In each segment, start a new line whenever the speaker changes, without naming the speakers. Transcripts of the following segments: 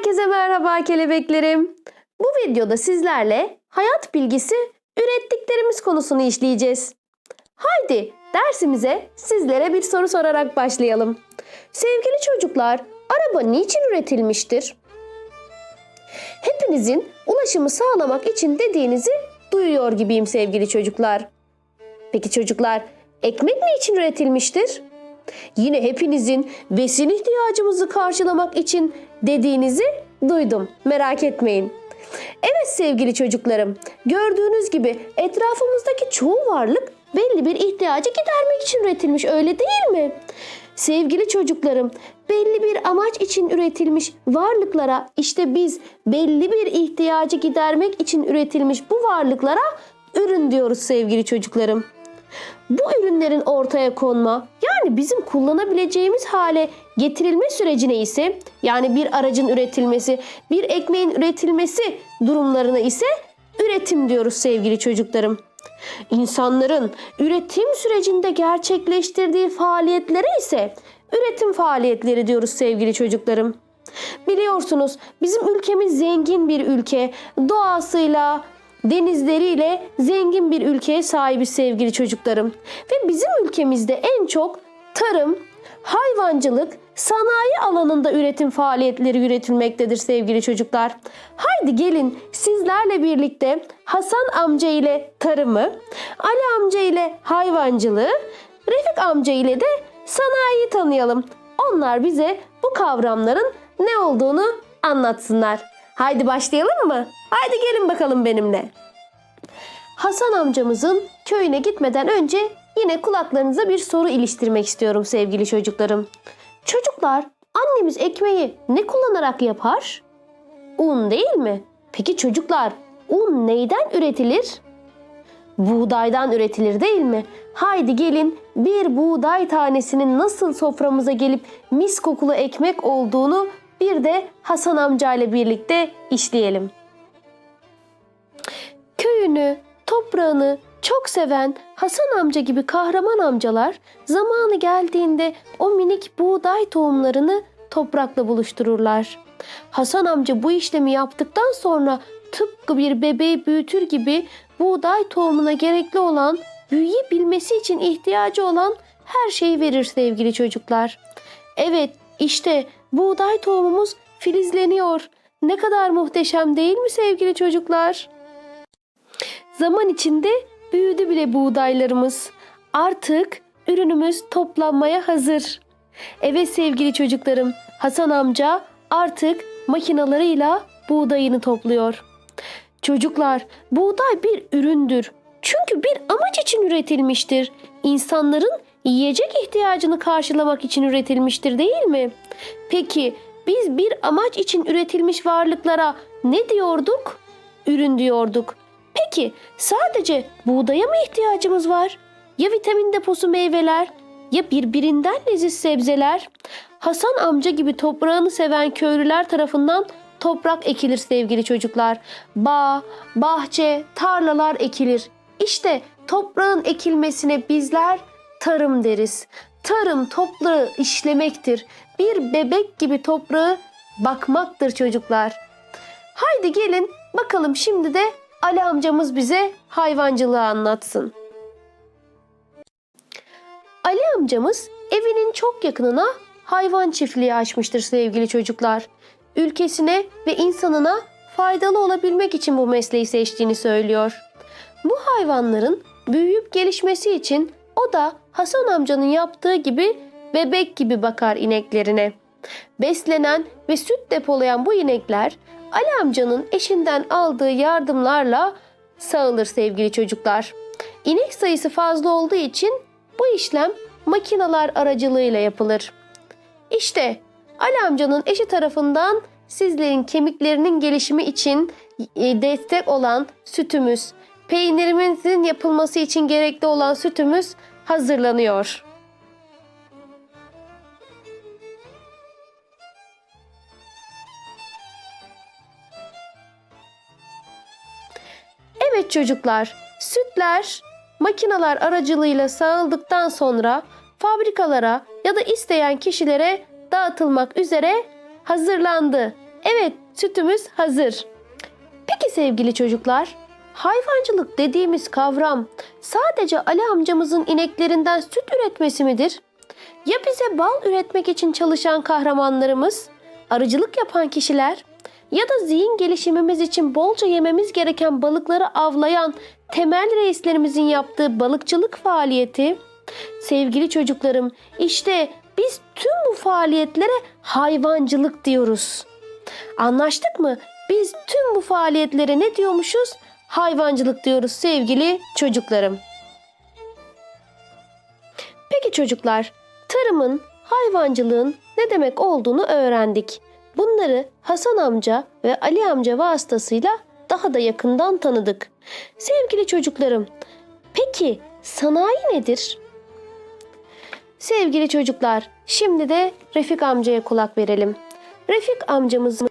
Herkese merhaba kelebeklerim. Bu videoda sizlerle hayat bilgisi ürettiklerimiz konusunu işleyeceğiz. Haydi dersimize sizlere bir soru sorarak başlayalım. Sevgili çocuklar, araba niçin üretilmiştir? Hepinizin ulaşımı sağlamak için dediğinizi duyuyor gibiyim sevgili çocuklar. Peki çocuklar, ekmek niçin üretilmiştir? Yine hepinizin besin ihtiyacımızı karşılamak için dediğinizi duydum. Merak etmeyin. Evet sevgili çocuklarım, gördüğünüz gibi etrafımızdaki çoğu varlık belli bir ihtiyacı gidermek için üretilmiş öyle değil mi? Sevgili çocuklarım, belli bir amaç için üretilmiş varlıklara işte biz belli bir ihtiyacı gidermek için üretilmiş bu varlıklara ürün diyoruz sevgili çocuklarım. Bu ürünlerin ortaya konma yani bizim kullanabileceğimiz hale getirilme sürecine ise yani bir aracın üretilmesi, bir ekmeğin üretilmesi durumlarına ise üretim diyoruz sevgili çocuklarım. İnsanların üretim sürecinde gerçekleştirdiği faaliyetlere ise üretim faaliyetleri diyoruz sevgili çocuklarım. Biliyorsunuz bizim ülkemiz zengin bir ülke. Doğasıyla, denizleriyle zengin bir ülkeye sahibiz sevgili çocuklarım. Ve bizim ülkemizde en çok tarım, hayvancılık, sanayi alanında üretim faaliyetleri üretilmektedir sevgili çocuklar. Haydi gelin sizlerle birlikte Hasan amca ile tarımı, Ali amca ile hayvancılığı, Refik amca ile de sanayiyi tanıyalım. Onlar bize bu kavramların ne olduğunu anlatsınlar. Haydi başlayalım mı? Haydi gelin bakalım benimle. Hasan amcamızın köyüne gitmeden önce yine kulaklarınıza bir soru iliştirmek istiyorum sevgili çocuklarım. Çocuklar, annemiz ekmeği ne kullanarak yapar? Un değil mi? Peki çocuklar, un neyden üretilir? Buğdaydan üretilir değil mi? Haydi gelin bir buğday tanesinin nasıl soframıza gelip mis kokulu ekmek olduğunu bir de Hasan amca ile birlikte işleyelim. Köyünü, toprağını çok seven Hasan amca gibi kahraman amcalar zamanı geldiğinde o minik buğday tohumlarını toprakla buluştururlar. Hasan amca bu işlemi yaptıktan sonra tıpkı bir bebeği büyütür gibi buğday tohumuna gerekli olan, büyüyebilmesi için ihtiyacı olan her şeyi verir sevgili çocuklar. Evet, işte buğday tohumumuz filizleniyor. Ne kadar muhteşem değil mi sevgili çocuklar? Zaman içinde büyüdü bile buğdaylarımız. Artık ürünümüz toplanmaya hazır. Evet sevgili çocuklarım, Hasan amca artık makinalarıyla buğdayını topluyor. Çocuklar, buğday bir üründür. Çünkü bir amaç için üretilmiştir. İnsanların yiyecek ihtiyacını karşılamak için üretilmiştir değil mi? Peki biz bir amaç için üretilmiş varlıklara ne diyorduk? Ürün diyorduk. Peki sadece buğdaya mı ihtiyacımız var? Ya vitamin deposu meyveler? Ya birbirinden leziz sebzeler? Hasan amca gibi toprağını seven köylüler tarafından toprak ekilir sevgili çocuklar. Bağ, bahçe, tarlalar ekilir. İşte toprağın ekilmesine bizler tarım deriz. Tarım toprağı işlemektir. Bir bebek gibi toprağı bakmaktır çocuklar. Haydi gelin bakalım şimdi de Ali amcamız bize hayvancılığı anlatsın. Ali amcamız evinin çok yakınına hayvan çiftliği açmıştır sevgili çocuklar. Ülkesine ve insanına faydalı olabilmek için bu mesleği seçtiğini söylüyor. Bu hayvanların büyüyüp gelişmesi için o da Hasan amcanın yaptığı gibi bebek gibi bakar ineklerine. Beslenen ve süt depolayan bu inekler Ali amcanın eşinden aldığı yardımlarla sağılır sevgili çocuklar. İnek sayısı fazla olduğu için bu işlem makinalar aracılığıyla yapılır. İşte Ali amcanın eşi tarafından sizlerin kemiklerinin gelişimi için e, destek olan sütümüz, peynirimizin yapılması için gerekli olan sütümüz hazırlanıyor. Evet çocuklar, sütler makineler aracılığıyla sağıldıktan sonra fabrikalara ya da isteyen kişilere dağıtılmak üzere hazırlandı. Evet, sütümüz hazır. Peki sevgili çocuklar, hayvancılık dediğimiz kavram sadece Ali amcamızın ineklerinden süt üretmesi midir? Ya bize bal üretmek için çalışan kahramanlarımız, arıcılık yapan kişiler ya da zihin gelişimimiz için bolca yememiz gereken balıkları avlayan temel reislerimizin yaptığı balıkçılık faaliyeti? Sevgili çocuklarım, işte biz tüm bu faaliyetlere hayvancılık diyoruz. Anlaştık mı? Biz tüm bu faaliyetlere ne diyormuşuz? Hayvancılık diyoruz sevgili çocuklarım. Peki çocuklar, tarımın, hayvancılığın ne demek olduğunu öğrendik. Bunları Hasan amca ve Ali amca vasıtasıyla daha da yakından tanıdık. Sevgili çocuklarım, peki sanayi nedir? Sevgili çocuklar, şimdi de Refik amcaya kulak verelim. Refik amcamızın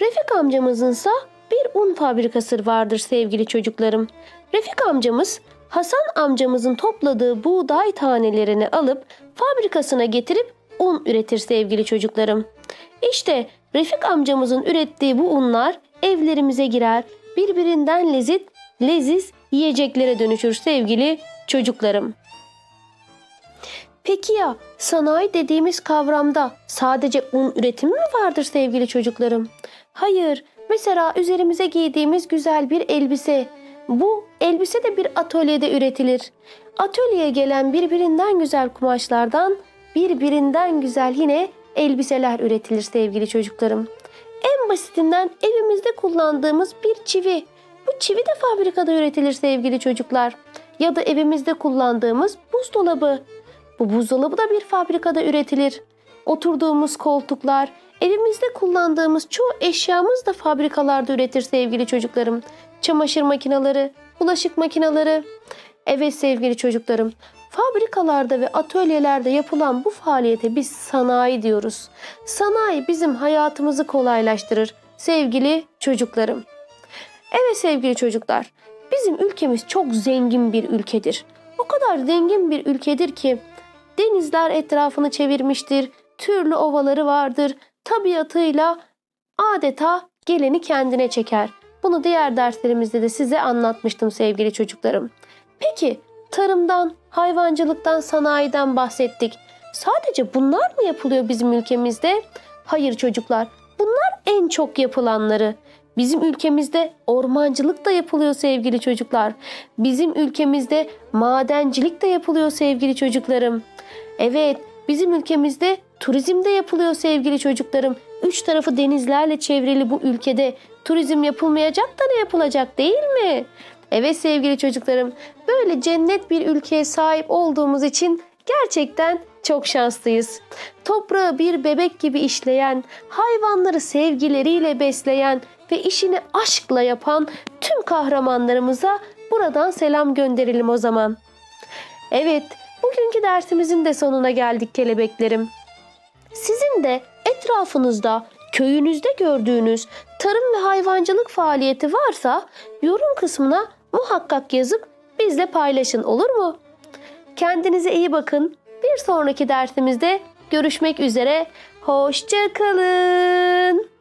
Refik amcamızınsa bir un fabrikası vardır sevgili çocuklarım. Refik amcamız Hasan amcamızın topladığı buğday tanelerini alıp fabrikasına getirip un üretir sevgili çocuklarım. İşte Refik amcamızın ürettiği bu unlar evlerimize girer, birbirinden leziz, leziz yiyeceklere dönüşür sevgili çocuklarım. Peki ya sanayi dediğimiz kavramda sadece un üretimi mi vardır sevgili çocuklarım? Hayır. Mesela üzerimize giydiğimiz güzel bir elbise. Bu elbise de bir atölyede üretilir. Atölyeye gelen birbirinden güzel kumaşlardan birbirinden güzel yine elbiseler üretilir sevgili çocuklarım. En basitinden evimizde kullandığımız bir çivi. Bu çivi de fabrikada üretilir sevgili çocuklar. Ya da evimizde kullandığımız buzdolabı. Bu buzdolabı da bir fabrikada üretilir. Oturduğumuz koltuklar, evimizde kullandığımız çoğu eşyamız da fabrikalarda üretir sevgili çocuklarım. Çamaşır makineleri, bulaşık makineleri. Evet sevgili çocuklarım, fabrikalarda ve atölyelerde yapılan bu faaliyete biz sanayi diyoruz. Sanayi bizim hayatımızı kolaylaştırır sevgili çocuklarım. Evet sevgili çocuklar, bizim ülkemiz çok zengin bir ülkedir. O kadar zengin bir ülkedir ki denizler etrafını çevirmiştir, türlü ovaları vardır, tabiatıyla adeta geleni kendine çeker. Bunu diğer derslerimizde de size anlatmıştım sevgili çocuklarım. Peki tarımdan, hayvancılıktan, sanayiden bahsettik. Sadece bunlar mı yapılıyor bizim ülkemizde? Hayır çocuklar, bunlar en çok yapılanları. Bizim ülkemizde ormancılık da yapılıyor sevgili çocuklar. Bizim ülkemizde madencilik de yapılıyor sevgili çocuklarım. Evet, bizim ülkemizde turizm de yapılıyor sevgili çocuklarım. Üç tarafı denizlerle çevrili bu ülkede turizm yapılmayacak da ne yapılacak değil mi? Evet sevgili çocuklarım, böyle cennet bir ülkeye sahip olduğumuz için gerçekten çok şanslıyız. Toprağı bir bebek gibi işleyen, hayvanları sevgileriyle besleyen ve işini aşkla yapan tüm kahramanlarımıza buradan selam gönderelim o zaman. Evet, bugünkü dersimizin de sonuna geldik kelebeklerim. Sizin de etrafınızda, köyünüzde gördüğünüz tarım ve hayvancılık faaliyeti varsa yorum kısmına muhakkak yazıp bizle paylaşın olur mu? Kendinize iyi bakın. Bir sonraki dersimizde görüşmek üzere. Hoşça kalın.